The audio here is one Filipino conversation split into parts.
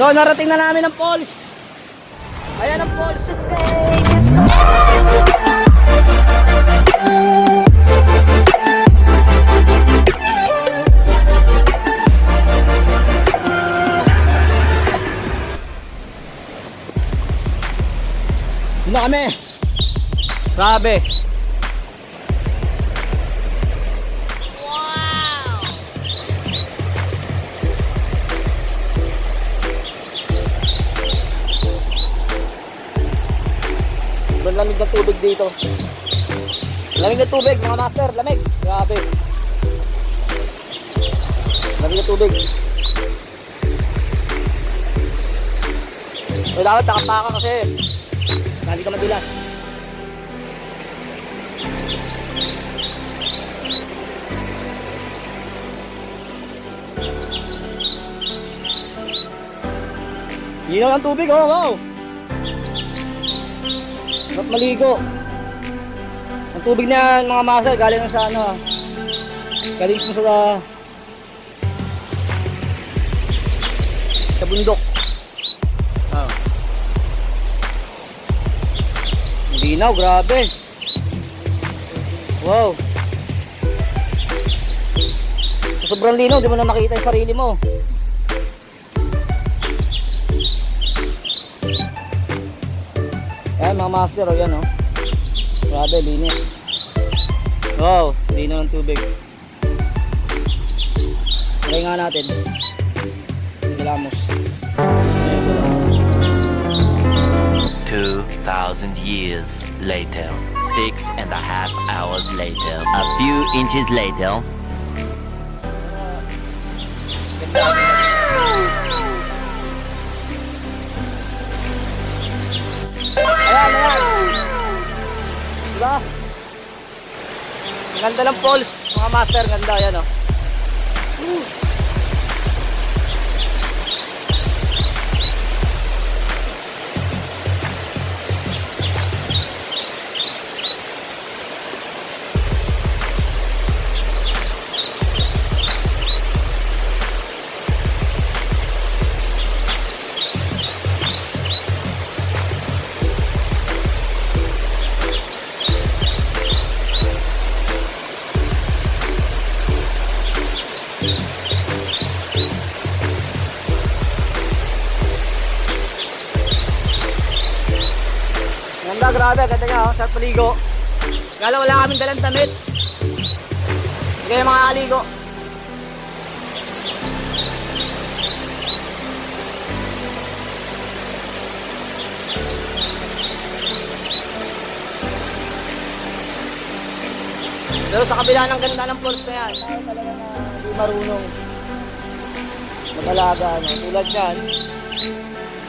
So, narating na namin ang falls. Ayan ang falls. Na kami. Grabe. Lamig ng tubig dito. Lamig ng tubig, mga master. Lamig. Grabe. Lamig ng tubig. So, dapat nakapaka kasi. Hindi ka madulas. Hinaw ang tubig, oh, wow! Ba't maligo? Ang tubig na yan, mga masal, galing sa ano, galing mo sa sa bundok. Oh. Linaw, grabe. Wow. Sobrang linaw, di mo na makita yung sarili mo. Mga master, oh yan oh. Grabe, linis. Wow, linaw ng tubig. Try nga natin. Galamos. 2,000 years later. Six and a half hours later. A few inches later. Ganda ng falls, mga master, ganda, yan oh. Ganda, grabe, ganda niya oh, sarap maligo. Gala wala kaming dalang damit. Hindi kayo makakaligo. Pero sa kabila ng ganda ng falls na yan, tayo talaga na hindi marunong magalaga. Ano. Tulad yan,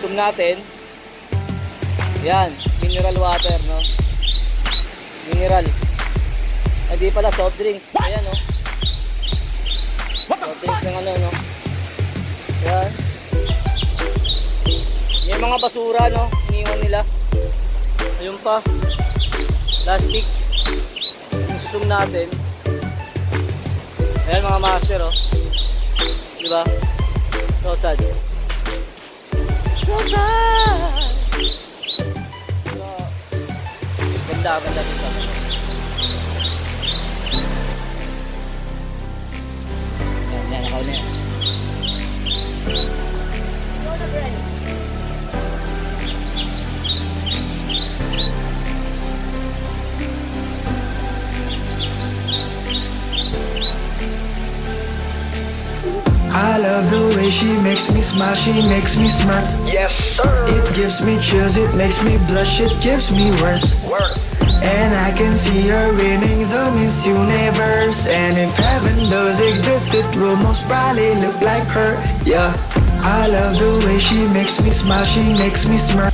zoom natin, yan, mineral water, no? Mineral. Ay, di pala, soft drinks. Ayan, no? Soft drinks ng ano, no? Yan. Yung mga basura, no? Iniwan nila. Ayun pa. Plastic. Yung susum natin. Ayan, mga master, oh. Di ba? So sad. So sad! Ganda, I love the way she makes me smile, she makes me smirk. Yes, sir. It gives me chills, it makes me blush, it gives me worth. Work. And I can see her winning the Miss Universe. And if heaven does exist, it will most probably look like her. Yeah. I love the way she makes me smile, she makes me smirk.